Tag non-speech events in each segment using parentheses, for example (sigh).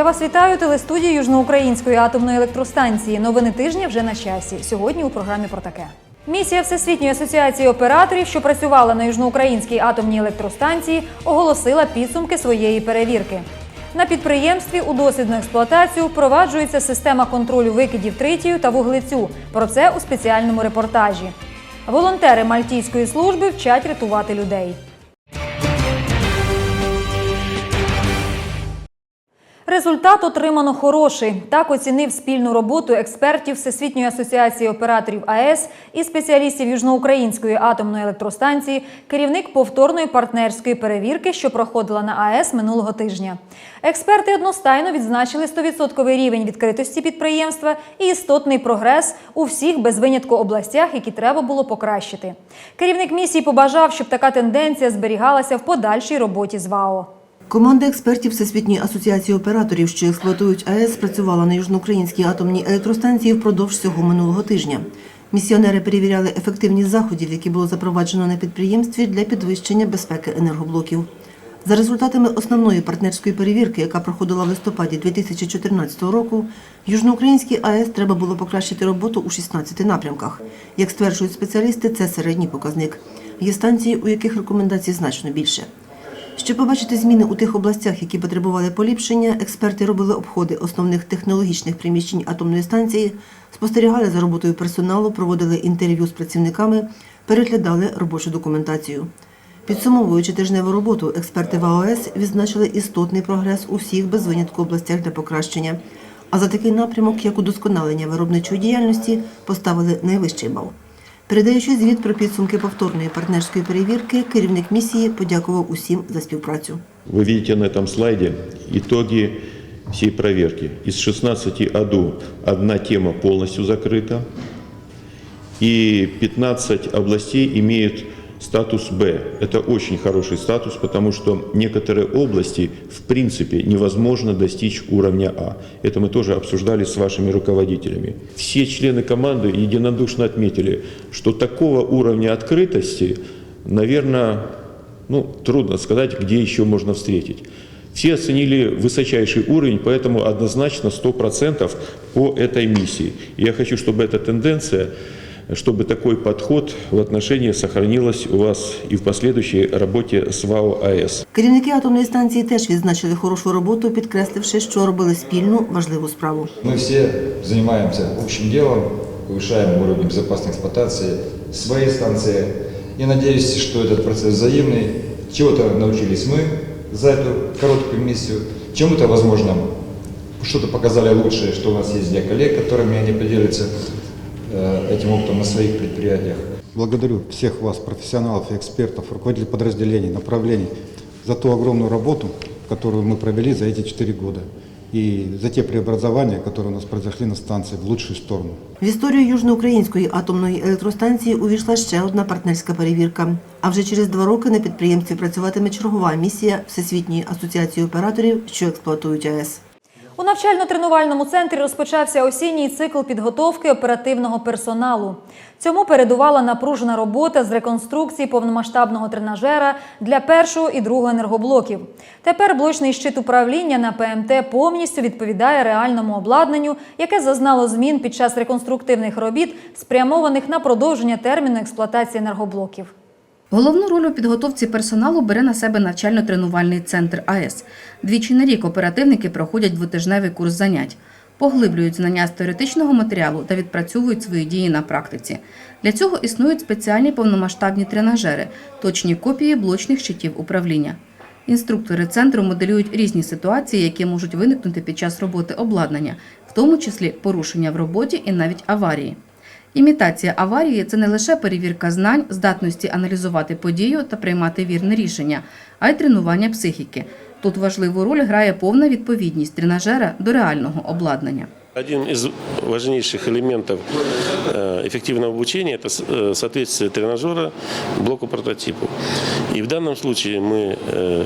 Я вас вітаю телестудії Южноукраїнської атомної електростанції. Новини тижня вже на часі. Сьогодні у програмі про таке. Місія Всесвітньої асоціації операторів, що працювала на южноукраїнській атомній електростанції, оголосила підсумки своєї перевірки. На підприємстві у дослідну експлуатацію впроваджується система контролю викидів тритію та вуглецю. Про це у спеціальному репортажі. Волонтери Мальтійської служби вчать рятувати людей. Результат отримано хороший. Так оцінив спільну роботу експертів Всесвітньої асоціації операторів АЕС і спеціалістів Южноукраїнської атомної електростанції, керівник повторної партнерської перевірки, що проходила на АЕС минулого тижня. Експерти одностайно відзначили 100% рівень відкритості підприємства і істотний прогрес у всіх без винятку областях, які треба було покращити. Керівник місії побажав, щоб така тенденція зберігалася в подальшій роботі з ВАО. Команда експертів Всесвітньої асоціації операторів, що експлуатують АЕС, працювала на южноукраїнській атомній електростанції впродовж всього минулого тижня. Місіонери перевіряли ефективність заходів, які було запроваджено на підприємстві для підвищення безпеки енергоблоків. За результатами основної партнерської перевірки, яка проходила в листопаді 2014 року, Южноукраїнській АЕС треба було покращити роботу у 16 напрямках. Як стверджують спеціалісти, це середній показник. Є станції, у яких рекомендацій значно більше. Щоб побачити зміни у тих областях, які потребували поліпшення, експерти робили обходи основних технологічних приміщень атомної станції, спостерігали за роботою персоналу, проводили інтерв'ю з працівниками, переглядали робочу документацію. Підсумовуючи тижневу роботу, експерти ВАОС відзначили істотний прогрес у всіх без винятку областях для покращення. А за такий напрямок, як удосконалення виробничої діяльності, поставили найвищий бал. Передаючи звіт про підсумки повторної партнерської перевірки, керівник місії подякував усім за співпрацю. Вы видите на этом слайде итоги всей проверки. Из 16 АДУ одна тема полностью закрыта, и 15 областей имеют статус Б. Это очень хороший статус, потому что некоторые области в принципе невозможно достичь уровня А. Это мы тоже обсуждали с вашими руководителями. Все члены команды единодушно отметили, что такого уровня открытости, наверное, ну, трудно сказать, где еще можно встретить. Все оценили высочайший уровень, поэтому однозначно 100% по этой миссии. Я хочу, чтобы эта тенденция, чтобы такой подход в отношении сохранилась у вас и в последующей работе с ВАО АЭС. Керівники атомної станції теж відзначили хорошу роботу, підкресливши, що робили спільну важливу справу. Мы все занимаемся общим делом, повышаем уровень безопасной эксплуатации своей станции. И надеюсь, что этот процесс взаимный. Чего-то научились мы за эту короткую миссию, чему-то, возможно, что-то показали лучшее, что у нас есть для коллег, которыми они поделятся э, этим опытом на своих предприятиях. Благодарю всех вас, профессионалов и экспертов, руководителей подразделений, направлений, за ту огромную работу, которую мы провели за эти четыре года, и за те преобразования, которые у нас произошли на станции в лучшую сторону. В історію Южноукраїнської атомної електростанції увійшла ще одна партнерська перевірка. А вже через два роки на підприємстві працюватиме чергова місія Всесвітньої асоціації операторів, що експлуатують АЕС. У навчально-тренувальному центрі розпочався осінній цикл підготовки оперативного персоналу. Цьому передувала напружена робота з реконструкції повномасштабного тренажера для першого і другого енергоблоків. Тепер блочний щит управління на ПМТ повністю відповідає реальному обладнанню, яке зазнало змін під час реконструктивних робіт, спрямованих на продовження терміну експлуатації енергоблоків. Головну роль у підготовці персоналу бере на себе навчально-тренувальний центр АЕС. Двічі на рік оперативники проходять двотижневий курс занять, поглиблюють знання з теоретичного матеріалу та відпрацьовують свої дії на практиці. Для цього існують спеціальні повномасштабні тренажери, точні копії блочних щитів управління. Інструктори центру моделюють різні ситуації, які можуть виникнути під час роботи обладнання, в тому числі порушення в роботі і навіть аварії. Імітація аварії це не лише перевірка знань, здатності аналізувати подію та приймати вірне рішення, а й тренування психіки. Тут важливу роль грає повна відповідність тренажера до реального обладнання. Один из важнейших элементов э, эффективного обучения – это с- э, соответствие тренажера блоку прототипу. И в данном случае мы э,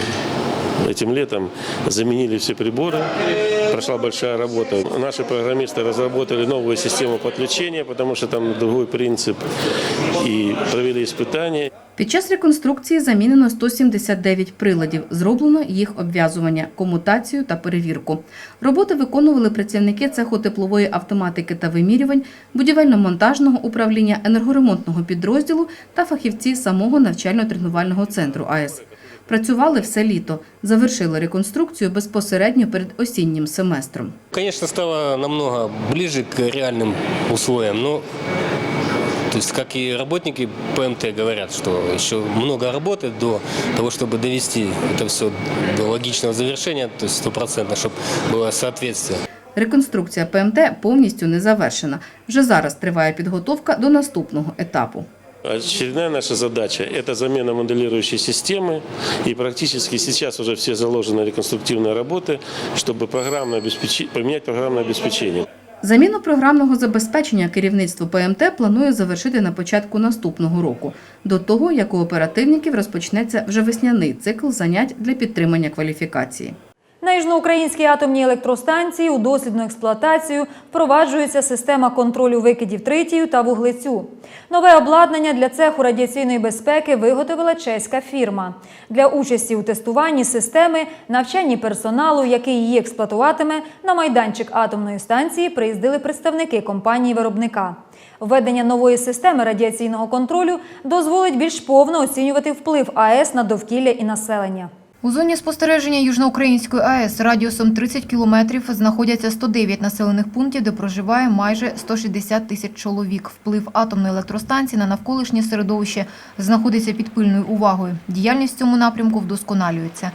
этим летом заменили все приборы, прошла большая работа. Наши программисты разработали новую систему подключения, потому что там другой принцип, и провели испытания. Під час реконструкції замінено 179 приладів, зроблено їх обв'язування, комутацію та перевірку. Роботи виконували працівники цеху теплової автоматики та вимірювань, будівельно-монтажного управління енергоремонтного підрозділу та фахівці самого навчально-тренувального центру АЕС. Працювали все літо, завершили реконструкцію безпосередньо перед осіннім семестром. Конечно, стало намного ближе к реальным условиям, но то есть, как и работники ПМТ говорят, что еще много работы до того, чтобы довести это все до логичного завершения, то есть стопроцентно, чтобы было соответствие. Реконструкція ПМТ повністю не завершена. Вже зараз триває підготовка до наступного етапу. Очередная наша задача – это замена моделирующей системы. И практически сейчас уже все заложены реконструктивные работы, чтобы программное обеспечи- поменять программное обеспечение. Заміну програмного забезпечення керівництво ПМТ планує завершити на початку наступного року, до того, як у оперативників розпочнеться вже весняний цикл занять для підтримання кваліфікації. На южноукраїнській атомній електростанції у дослідну експлуатацію впроваджується система контролю викидів тритію та вуглецю. Нове обладнання для цеху радіаційної безпеки виготовила чеська фірма. Для участі у тестуванні системи, навчанні персоналу, який її експлуатуватиме, на майданчик атомної станції приїздили представники компанії-виробника. Введення нової системи радіаційного контролю дозволить більш повно оцінювати вплив АЕС на довкілля і населення. У зоні спостереження Южноукраїнської АЕС радіусом 30 кілометрів знаходяться 109 населених пунктів, де проживає майже 160 тисяч чоловік. Вплив атомної електростанції на навколишнє середовище знаходиться під пильною увагою. Діяльність в цьому напрямку вдосконалюється.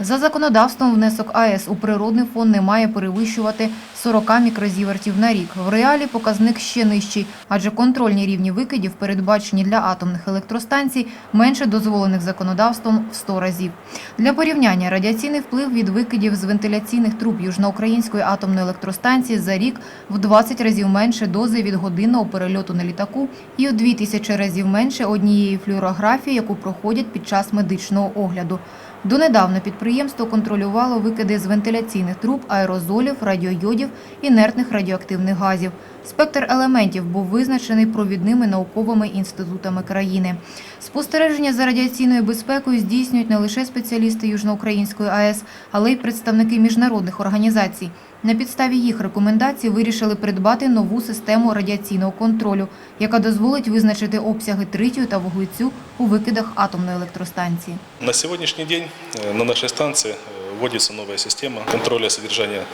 За законодавством внесок АЕС у природний фонд не має перевищувати 40 мікрозівертів на рік. В реалі показник ще нижчий, адже контрольні рівні викидів, передбачені для атомних електростанцій, менше дозволених законодавством в 100 разів. Для порівняння радіаційний вплив від викидів з вентиляційних труб Южноукраїнської атомної електростанції за рік в 20 разів менше дози від годинного перельоту на літаку і у 2000 разів менше однієї флюорографії, яку проходять під час медичного огляду. Донедавна підприємство контролювало викиди з вентиляційних труб, аерозолів, радіойодів, інертних радіоактивних газів. Спектр елементів був визначений провідними науковими інститутами країни. Спостереження за радіаційною безпекою здійснюють не лише спеціалісти Южноукраїнської АЕС, але й представники міжнародних організацій. На підставі їх рекомендацій вирішили придбати нову систему радіаційного контролю, яка дозволить визначити обсяги тритію та вуглецю у викидах атомної електростанції. На сьогоднішній день э, на нашій станции э, вводится новая система контроля содержания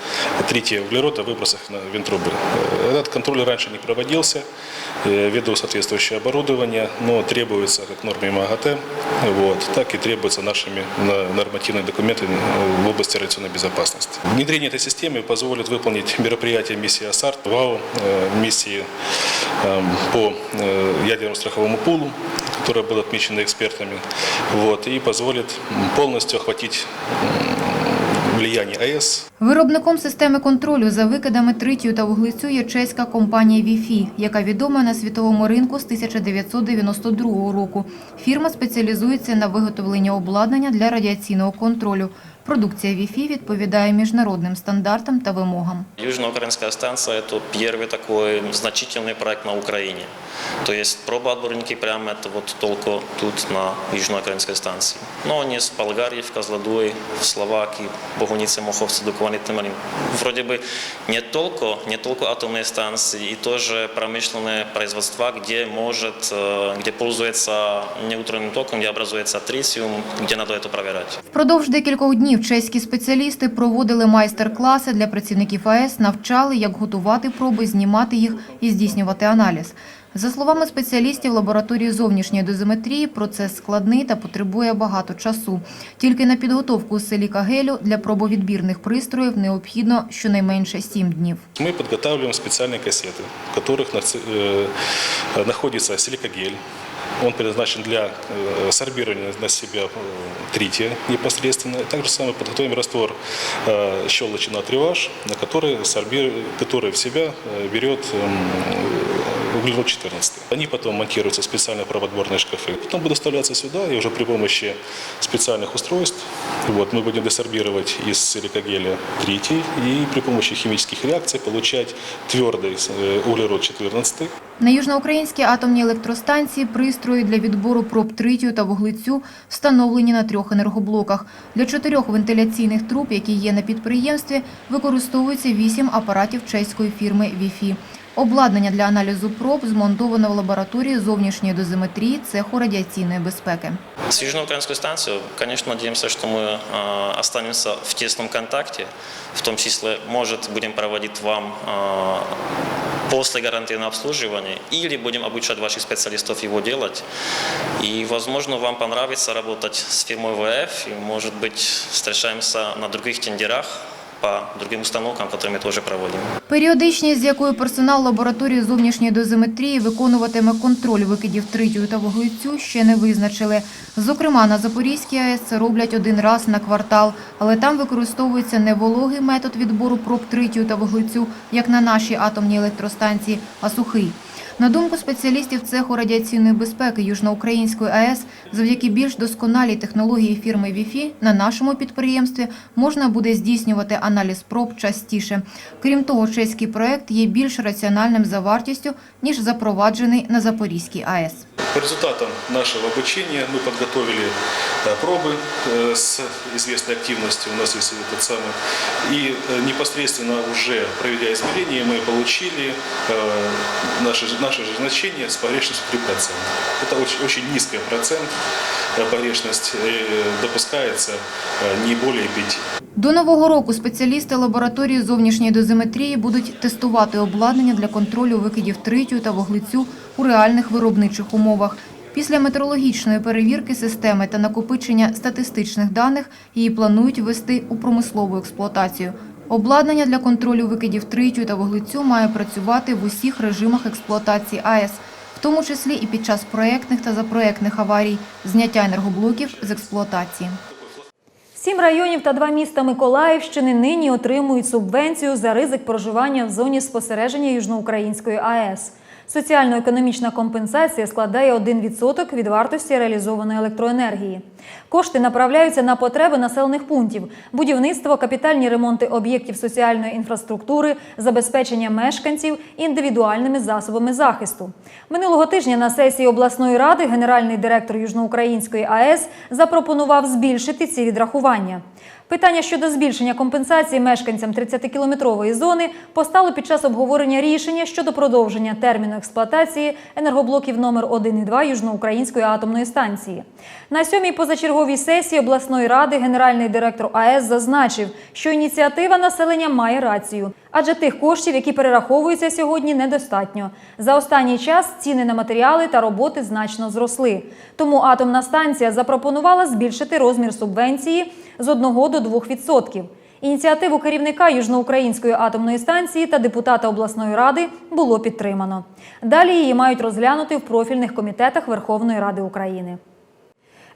трития углерода в выбросах на венттрубы. Э, Этот контроль раньше не проводился э, ввиду соответствующего оборудования, но требуется как норме МАГАТЭ, вот, так и требуется нашими на- нормативными документами э, в области радиационной безопасности. Внедрение этой системы позволит выполнить мероприятия миссии АСАРТ, ВАО, миссии э, по ядерному страховому пулу, которая была отмечена экспертами, вот, и позволит полностью охватить м, АЕС. Виробником системи контролю за викидами тритію та вуглецю є чеська компанія Віфі, яка відома на світовому ринку з 1992 року. Фірма спеціалізується на виготовленні обладнання для радіаційного контролю. Продукція Віфі відповідає міжнародним стандартам та вимогам. Южноукраинская станция – это первый такой значительный проект на Украине. То есть пробоотборники прямо это вот только тут на Южноукраинской станции. Но они с Болгарии, в Козлодуе, в Словакии, Богунице, Моховце, Дуковани, Тымарин. Вроде бы не только, не только атомные станции, и тоже промышленные производства, где может, э, где пользуется неутральным током, где образуется тритиум, где надо это проверять. Впродовж декількох днів чеські спеціалісти проводили майстер-класи для працівників АЕС, навчали, як готувати проби, знімати їх і здійснювати аналіз. За словами спеціалістів лабораторії зовнішньої дозиметрії, процес складний та потребує багато часу. Тільки на підготовку силіка гелю для пробовідбірних пристроїв необхідно щонайменше 7 днів. мы подготавливаем специальные кассеты, в которых нац- э, находится силикогель. Он предназначен для э, сорбирования на себя э, трития непосредственно. Также самое подготовим раствор э, щелочи натрий OH, на который, сорбир- который в себя берет эм, углерод 14. Они потом монтируются в специальные правоотборные шкафы. Потом будут доставляться сюда и уже при помощи специальных устройств Вот, мы будем десорбировать из силикогеля тритий и при помощи химических реакций получать твердый э, углерод 14 На южноукраїнській атомній електростанції пристрої для відбору проб тритію та вуглецю встановлені на трьох енергоблоках. Для чотирьох вентиляційних труб, які є на підприємстві, використовується вісім апаратів чеської фірми «Віфі». Обладнання для аналізу проб змонтовано в лабораторії зовнішньої дозиметрії цеху радіаційної безпеки. С южноукраинской станцией, конечно, надеемся, что мы э, останемся в тесном контакте, в том числе, может, будем проводить вам э, после гарантийное обслуживание или будем обучать ваших специалистов его делать. И, возможно, вам понравится работать с фирмой ВФ, и, может быть, встречаемся на других тендерах по другим установкам, которые мы тоже проводим. Періодичність, з якою персонал лабораторії зовнішньої дозиметрії виконуватиме контроль викидів тритію та вуглецю, ще не визначили. Зокрема, на Запорізькій АЕС це роблять один раз на квартал, але там використовується не вологий метод відбору проб тритію та вуглецю, як на нашій атомній електростанції, а сухий. На думку спеціалістів цеху радіаційної безпеки Южноукраїнської АЕС, завдяки більш досконалій технології фірми ВІФІ на нашому підприємстві можна буде здійснювати аналіз проб частіше. Крім того, чеський проект є більш раціональним за вартістю, ніж запроваджений на Запорізькій АЕС. По результатам нашего обучения мы подготовили э, пробы э, с известной активностью, у нас есть этот самый, и э, непосредственно уже проведя измерения, мы получили э, наше, наше же значение с погрешностью 3%. Это очень, очень низкий процент, э, погрешность э, допускается э, не более 5%. До нового року спеціалісти лабораторії зовнішньої дозиметрії будуть тестувати обладнання для контролю викидів тритію та вуглецю у реальних виробничих умовах. Після метрологічної перевірки системи та накопичення статистичних даних її планують ввести у промислову експлуатацію. Обладнання для контролю викидів тритю та вуглецю має працювати в усіх режимах експлуатації АЕС, в тому числі і під час проєктних та запроєктних аварій, зняття енергоблоків з експлуатації. Сім районів та два міста Миколаївщини нині отримують субвенцію за ризик проживання в зоні спостереження Южноукраїнської АЕС. Соціально-економічна компенсація складає 1% від вартості реалізованої електроенергії. Кошти направляються на потреби населених пунктів, будівництво, капітальні ремонти об'єктів соціальної інфраструктури, забезпечення мешканців індивідуальними засобами захисту. Минулого тижня на сесії обласної ради генеральний директор Южноукраїнської АЕС запропонував збільшити ці відрахування. Питання щодо збільшення компенсації мешканцям 30-кілометрової зони постало під час обговорення рішення щодо продовження терміну експлуатації енергоблоків номер 1 і 2 Южноукраїнської атомної станції. На сьомій позачерговій сесії обласної ради генеральний директор АЕС зазначив, що ініціатива населення має рацію, адже тих коштів, які перераховуються сьогодні, недостатньо. За останній час ціни на матеріали та роботи значно зросли. Тому атомна станція запропонувала збільшити розмір субвенції з 1 до 2%. Ініціативу керівника Южноукраїнської атомної станції та депутата обласної ради було підтримано. Далі її мають розглянути в профільних комітетах Верховної Ради України.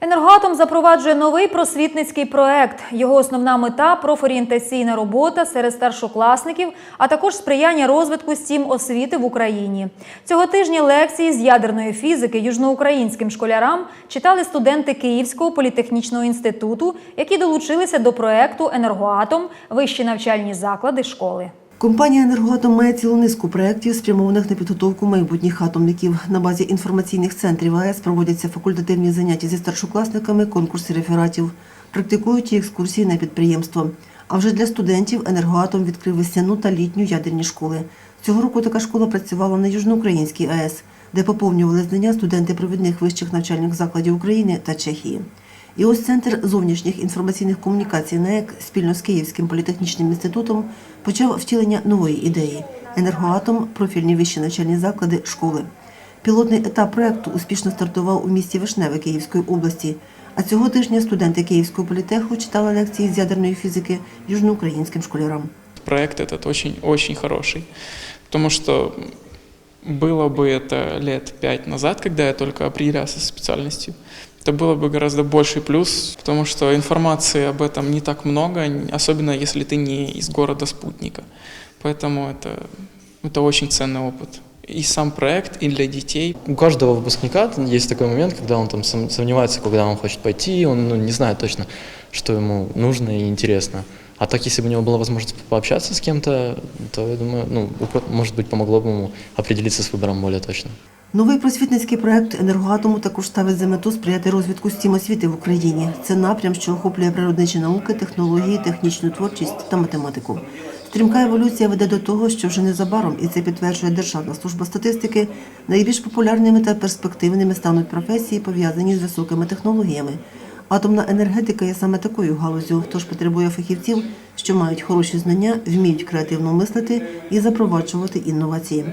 Енергоатом запроваджує новий просвітницький проект. Його основна мета профорієнтаційна робота серед старшокласників, а також сприяння розвитку стім освіти в Україні. Цього тижня лекції з ядерної фізики южноукраїнським школярам читали студенти Київського політехнічного інституту, які долучилися до проекту Енергоатом, вищі навчальні заклади, школи. Компанія «Енергоатом» має цілу низку проєктів, спрямованих на підготовку майбутніх атомників. На базі інформаційних центрів АЕС проводяться факультативні заняття зі старшокласниками, конкурси рефератів, практикують і екскурсії на підприємство. А вже для студентів «Енергоатом» відкрив весняну та літню ядерні школи. Цього року така школа працювала на Южноукраїнській АЕС, де поповнювали знання студенти провідних вищих навчальних закладів України та Чехії. І ось Центр зовнішніх інформаційних комунікацій НЕК спільно з Київським політехнічним інститутом почав втілення нової ідеї енергоатом, профільні вищі навчальні заклади, школи. Пілотний етап проекту успішно стартував у місті Вишневе Київської області. А цього тижня студенти Київського політеху читали лекції з ядерної фізики южноукраїнським школярам. проект этот очень-очень хороший. Потому что было бы это лет пять назад, когда я только определялся со специальностью, Это было бы гораздо больший плюс, потому что информации об этом не так много, особенно если ты не из города спутника. Поэтому это, это очень ценный опыт. и сам проект, и для детей. У каждого выпускника есть такой момент, когда он там сом- сомневается, куда он хочет пойти, он ну, не знает точно, что ему нужно и интересно. А так, если бы у него была возможность пообщаться с кем-то, то, я думаю, ну, может быть, помогло бы ему определиться с выбором более точно. Новий просвітницький проект енергоатому також ставить за мету сприяти розвитку стім освіти в Україні. Це напрям, що охоплює природничі науки, технології, технічну творчість та математику. Стрімка еволюція веде до того, що вже незабаром, і це підтверджує Державна служба статистики, найбільш популярними та перспективними стануть професії, пов'язані з високими технологіями. Атомна енергетика є саме такою галузю, тож потребує фахівців, що мають хороші знання, вміють креативно мислити і запроваджувати інновації.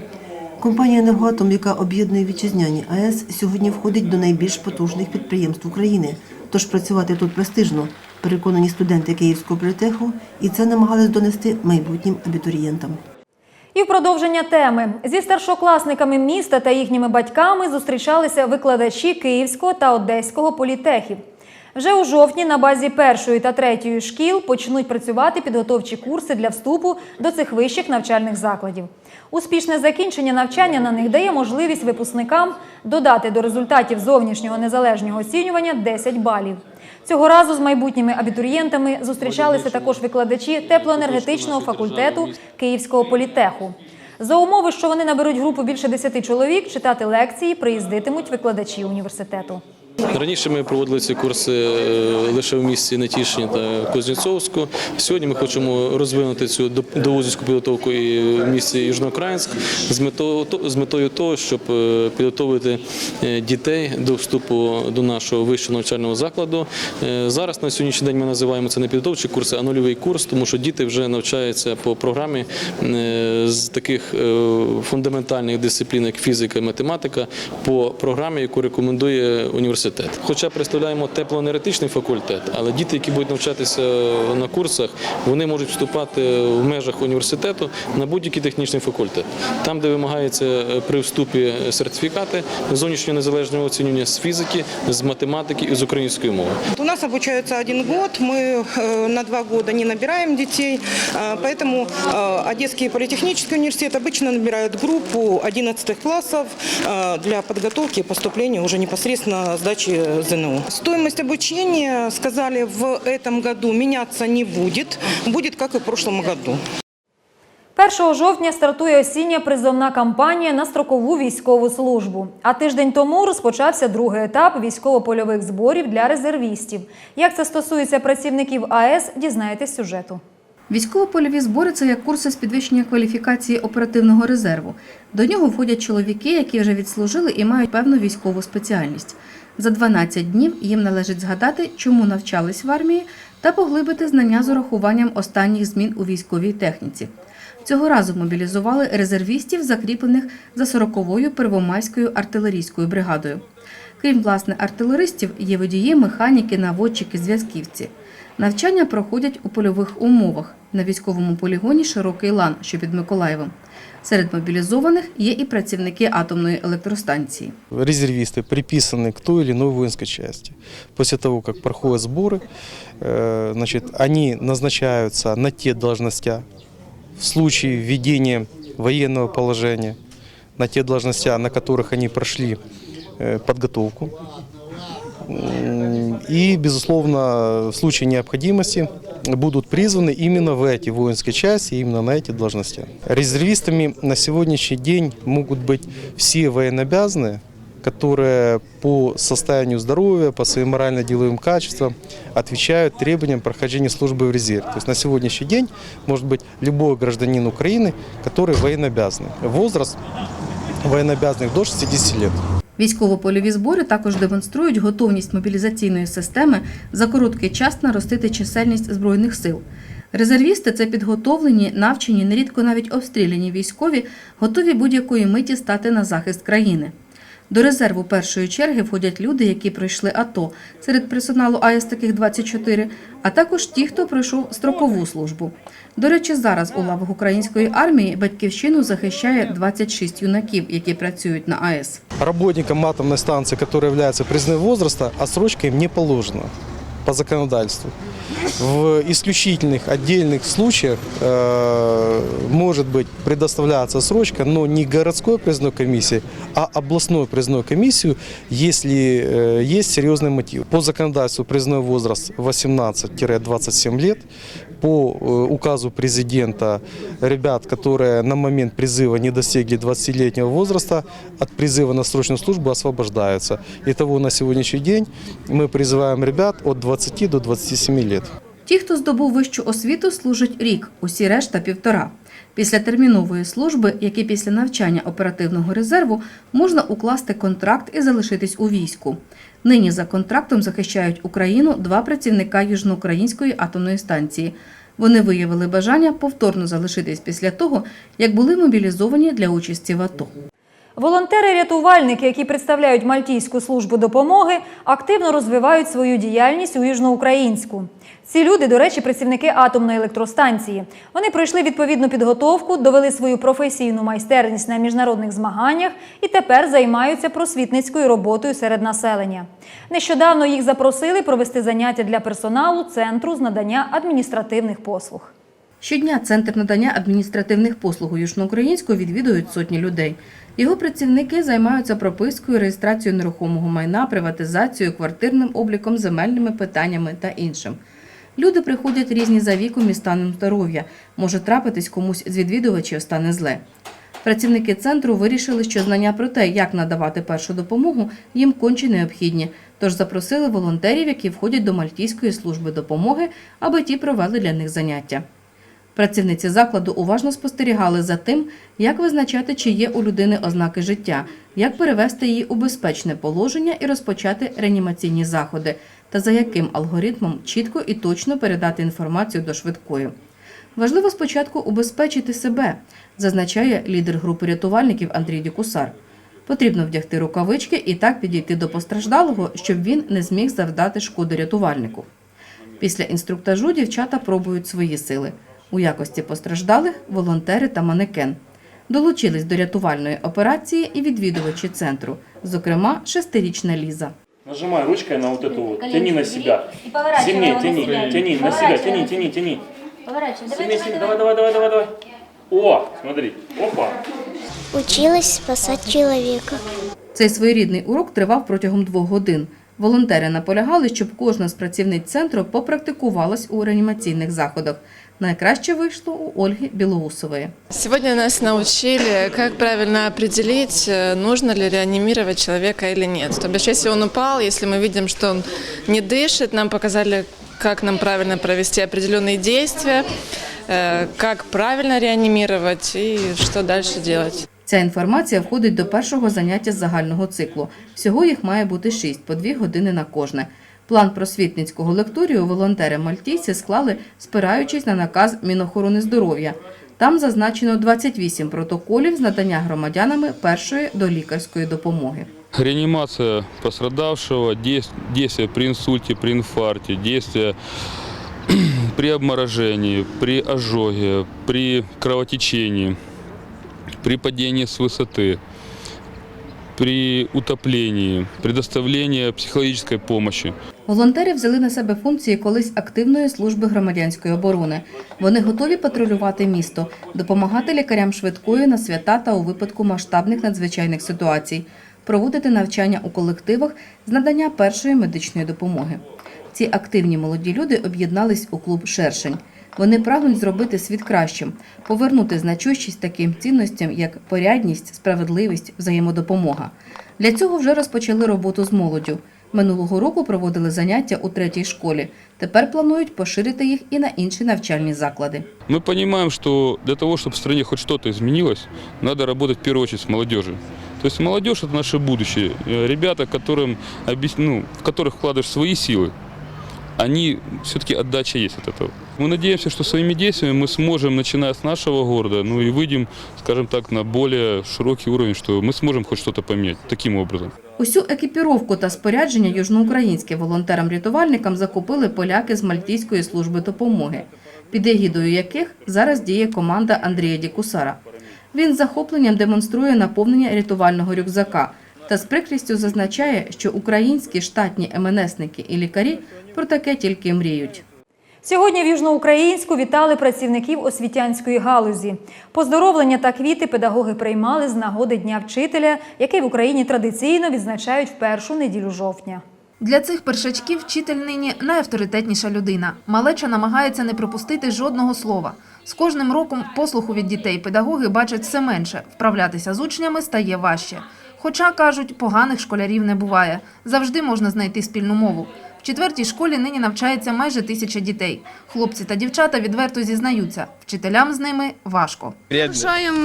Компанія «Енергоатом», яка об'єднує вітчизняні АЕС, сьогодні входить до найбільш потужних підприємств України. Тож працювати тут престижно, переконані студенти Київського політеху, і це намагались донести майбутнім абітурієнтам. І в продовження теми зі старшокласниками міста та їхніми батьками зустрічалися викладачі Київського та Одеського політехів. Вже у жовтні на базі першої та третьої шкіл почнуть працювати підготовчі курси для вступу до цих вищих навчальних закладів. Успішне закінчення навчання на них дає можливість випускникам додати до результатів зовнішнього незалежного оцінювання 10 балів. Цього разу з майбутніми абітурієнтами зустрічалися також викладачі теплоенергетичного факультету Київського політеху. За умови, що вони наберуть групу більше 10 чоловік, читати лекції приїздитимуть викладачі університету. Раніше ми проводили ці курси е, лише в місті Нетішині та Кузнєцовську. Сьогодні ми хочемо розвинути цю доузівську підготовку і в місті Южноукраїнськ з з метою того, щоб е, підготовити е, дітей до вступу до нашого вищого навчального закладу. Зараз на сьогоднішній день ми називаємо це не підготовчі курси, а нульовий курс, тому що діти вже навчаються по програмі з таких фундаментальних дисциплін, як фізика і математика, по програмі, яку рекомендує університет Хоча представляємо теплоенергетичний факультет, але діти, які будуть навчатися на курсах, вони можуть вступати в межах університету на будь-який технічний факультет. Там, де вимагається е, при вступі сертифікати зовнішнього незалежного оцінювання з фізики, з математики і з української мови. У нас обучаются один год, мы э, на два года не набираем детей, э, поэтому э, Одесский политехнический университет обычно набирает группу 11 классов э, для подготовки и поступления уже непосредственно сдачи ЗНО. Стоимость обучения, сказали, в этом году меняться не будет, будет как и в прошлом году. 1 жовтня стартує осіння призовна кампанія на строкову військову службу. А тиждень тому розпочався другий етап військово-польових зборів для резервістів. Як це стосується працівників АЕС, дізнаєтесь з сюжету. Військово-польові збори це як курси з підвищення кваліфікації оперативного резерву. До нього входять чоловіки, які вже відслужили і мають певну військову спеціальність. За 12 днів їм належить згадати, чому навчались в армії, та поглибити знання з урахуванням останніх змін у військовій техніці. Цього разу мобілізували резервістів, закріплених за 40-ю Первомайською артилерійською бригадою. Крім власне артилеристів, є водії, механіки, наводчики, зв'язківці. Навчання проходять у польових умовах на військовому полігоні Широкий лан, що під Миколаєвом. Серед мобілізованих є і працівники атомної електростанції. резервисты приписаны к той или иной воинской части. После того, как проходят сборы, э, значит, они назначаются на те должности в случае введения военного положения, на те должности, на которых они прошли э, подготовку. И, безусловно, в случае необходимости будут призваны именно в эти воинские части, именно на эти должности. Резервистами на сегодняшний день могут быть все военнообязанные, которые по состоянию здоровья, по своим морально-деловым качествам отвечают требованиям прохождения службы в резерве. То есть на сегодняшний день может быть любой гражданин Украины, который военнообязанный. Возраст военнообязанных до 60 лет. Військово-польові збори також демонструють готовність мобілізаційної системи за короткий час наростити чисельність збройних сил. Резервісти це підготовлені, навчені, нерідко навіть обстріляні військові, готові будь-якої миті стати на захист країни. До резерву першої черги входять люди, які пройшли АТО. Серед персоналу АЕС таких 24, а також ті, хто пройшов строкову службу. До речі, зараз у лавах української армії батьківщину захищає 26 юнаків, які працюють на АЕС. Работникам атомной станции, которые являются призывным возраста, отсрочка им не положена. по законодательству. В исключительных отдельных случаях э, может быть предоставляться срочка, но не городской проездной комиссии, а областной проездной комиссию, если э, есть серьезный мотив. По законодательству проездной возраст 18-27 лет. По э, указу президента ребят, которые на момент призыва не достигли 20-летнего возраста, от призыва на срочную службу освобождаются. Итого на сегодняшний день мы призываем ребят от 20 до 27 лет. Ті, хто здобув вищу освіту, служать рік, усі решта півтора. Після термінової служби, як і після навчання оперативного резерву, можна укласти контракт і залишитись у війську. Нині за контрактом захищають Україну два працівника Южноукраїнської атомної станції. Вони виявили бажання повторно залишитись після того, як були мобілізовані для участі в АТО. Волонтери-рятувальники, які представляють Мальтійську службу допомоги, активно розвивають свою діяльність у Южноукраїнську. Ці люди, до речі, працівники атомної електростанції. Вони пройшли відповідну підготовку, довели свою професійну майстерність на міжнародних змаганнях і тепер займаються просвітницькою роботою серед населення. Нещодавно їх запросили провести заняття для персоналу центру з надання адміністративних послуг. Щодня центр надання адміністративних послуг у Южноукраїнську відвідують сотні людей. Його працівники займаються пропискою, реєстрацією нерухомого майна, приватизацією, квартирним обліком, земельними питаннями та іншим. Люди приходять різні за віком і станом здоров'я. Може трапитись комусь з відвідувачів стане зле. Працівники центру вирішили, що знання про те, як надавати першу допомогу, їм конче необхідні. Тож запросили волонтерів, які входять до Мальтійської служби допомоги, аби ті провели для них заняття. Працівниці закладу уважно спостерігали за тим, як визначати, чи є у людини ознаки життя, як перевести її у безпечне положення і розпочати реанімаційні заходи, та за яким алгоритмом чітко і точно передати інформацію до швидкої. Важливо спочатку убезпечити себе, зазначає лідер групи рятувальників Андрій Дюкусар. Потрібно вдягти рукавички і так підійти до постраждалого, щоб він не зміг завдати шкоди рятувальнику. Після інструктажу дівчата пробують свої сили. У якості постраждалих волонтери та манекен. Долучились до рятувальної операції і відвідувачі центру, зокрема шестирічна Ліза. Нажимай ручкой на вот эту вот, тяни на себя. Сильнее, тяни, тяни, на себя, тяни, тяни, тяни. Сильнее, сильнее, давай, давай, давай, давай, давай. О, смотри, опа. Училась спасать человека. Цей своєрідний урок тривав протягом двох годин. Волонтери наполягали, щоб кожна з працівниць центру попрактикувалась у реанімаційних заходах. Найкраще вийшло у Ольги Білоусової. Сегодня нас научили, как правильно определить, э, нужно ли реанимировать человека или нет. То бишь, если он упал, если мы видим, что он не дышит, нам показали, как нам правильно провести определенные действия, э, как правильно реанимировать и что дальше делать. Ця інформація входить до першого заняття з загального циклу. Всього їх має бути шість, по дві години на кожне. План просвітницького лекторію волонтери мальтійці склали, спираючись на наказ Мінохорони здоров'я. Там зазначено 28 протоколів з надання громадянами першої долікарської допомоги. Реанимация пострадавшего, дес- действия при инсульте, при инфаркте, действия (clears throat) при обморожении, при ожоге, при кровотечении, при падении с высоты, при утоплении, предоставление психологической помощи. Волонтери взяли на себе функції колись активної служби громадянської оборони. Вони готові патрулювати місто, допомагати лікарям швидкої на свята та у випадку масштабних надзвичайних ситуацій, проводити навчання у колективах з надання першої медичної допомоги. Ці активні молоді люди об'єднались у клуб Шершень. Вони прагнуть зробити світ кращим, повернути значущість таким цінностям, як порядність, справедливість, взаємодопомога. Для цього вже розпочали роботу з молоддю. Минулого року проводили заняття у третій школі. Тепер планують поширити їх і на інші навчальні заклади. Мы понимаем, что для того, чтобы в стране хоть что-то изменилось, надо работать в первую очередь с молодежью. То есть молодежь – это наше будущее. Э, Ребята, которым, объяс- ну, в которых вкладываешь свои силы, они все-таки отдача есть от этого. Мы надеемся, что своими действиями мы сможем, начиная с нашего города, ну и выйдем, скажем так, на более широкий уровень, что мы сможем хоть что-то поменять таким образом. Усю екіпіровку та спорядження южноукраїнським волонтерам-рятувальникам закупили поляки з Мальтійської служби допомоги, під егідою яких зараз діє команда Андрія Дікусара. Він з захопленням демонструє наповнення рятувального рюкзака. та з прикрістю зазначає, що українські штатні МНСники і лікарі про таке тільки мріють. Сьогодні в Южноукраїнську вітали працівників освітянської галузі. Поздоровлення та квіти педагоги приймали з нагоди Дня вчителя, який в Україні традиційно відзначають в першу неділю жовтня. Для цих першачків вчитель нині найавторитетніша людина. Малеча намагається не пропустити жодного слова. З кожним роком послуху від дітей педагоги бачать все менше. Вправлятися з учнями стає важче. Хоча, кажуть, поганих школярів не буває. Завжди можна знайти спільну мову. В четвертій школі нині навчається майже тисяча дітей. Хлопці та дівчата відверто зізнаються, вчителям з ними важко. Нарушаємо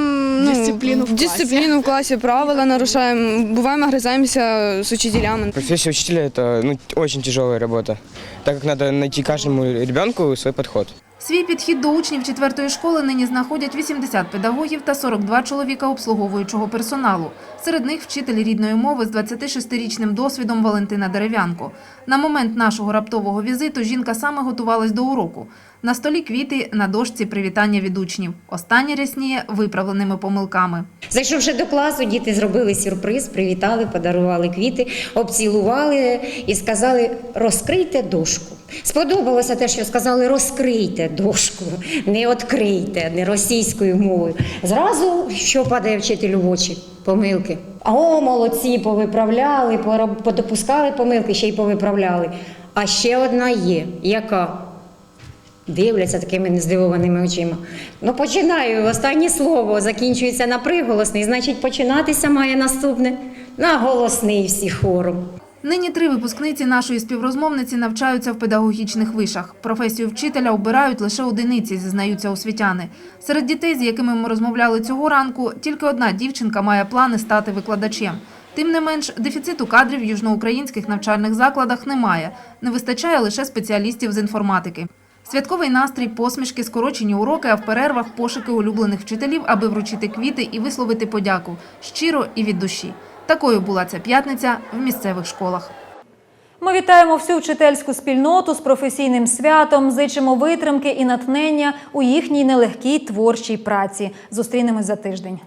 ну, дисципліну, в дисципліну в класі, правила нарушаємо, буваємо гризаємося з учителями. Професія учителя – це ну, очень тяжелая робота, так як треба знайти кожному дитину свой подход. Свій підхід до учнів четвертої школи нині знаходять 80 педагогів та 42 чоловіка обслуговуючого персоналу. Серед них вчитель рідної мови з 26-річним досвідом Валентина Дерев'янко. На момент нашого раптового візиту жінка саме готувалась до уроку. На столі квіти, на дошці привітання від учнів. Останнє рясніє виправленими помилками. Зайшовши до класу, діти зробили сюрприз, привітали, подарували квіти, обцілували і сказали: розкрийте дошку. Сподобалося те, що сказали розкрийте дошку, не відкрийте, не російською мовою. Зразу що падає вчителю в очі? Помилки. О, молодці, повиправляли, подопускали помилки, ще й повиправляли. А ще одна є, яка дивляться такими нездивованими очима. Ну, починаю. Останнє слово закінчується на приголосний, значить, починатися має наступне на голосний всі хором. Нині три випускниці нашої співрозмовниці навчаються в педагогічних вишах. Професію вчителя обирають лише одиниці, зізнаються освітяни. Серед дітей, з якими ми розмовляли цього ранку, тільки одна дівчинка має плани стати викладачем. Тим не менш, дефіциту кадрів в южноукраїнських навчальних закладах немає. Не вистачає лише спеціалістів з інформатики. Святковий настрій, посмішки, скорочені уроки, а в перервах пошуки улюблених вчителів, аби вручити квіти і висловити подяку щиро і від душі. Такою була ця п'ятниця в місцевих школах. Ми вітаємо всю вчительську спільноту з професійним святом, зичимо витримки і натхнення у їхній нелегкій творчій праці. Зустрінемось за тиждень.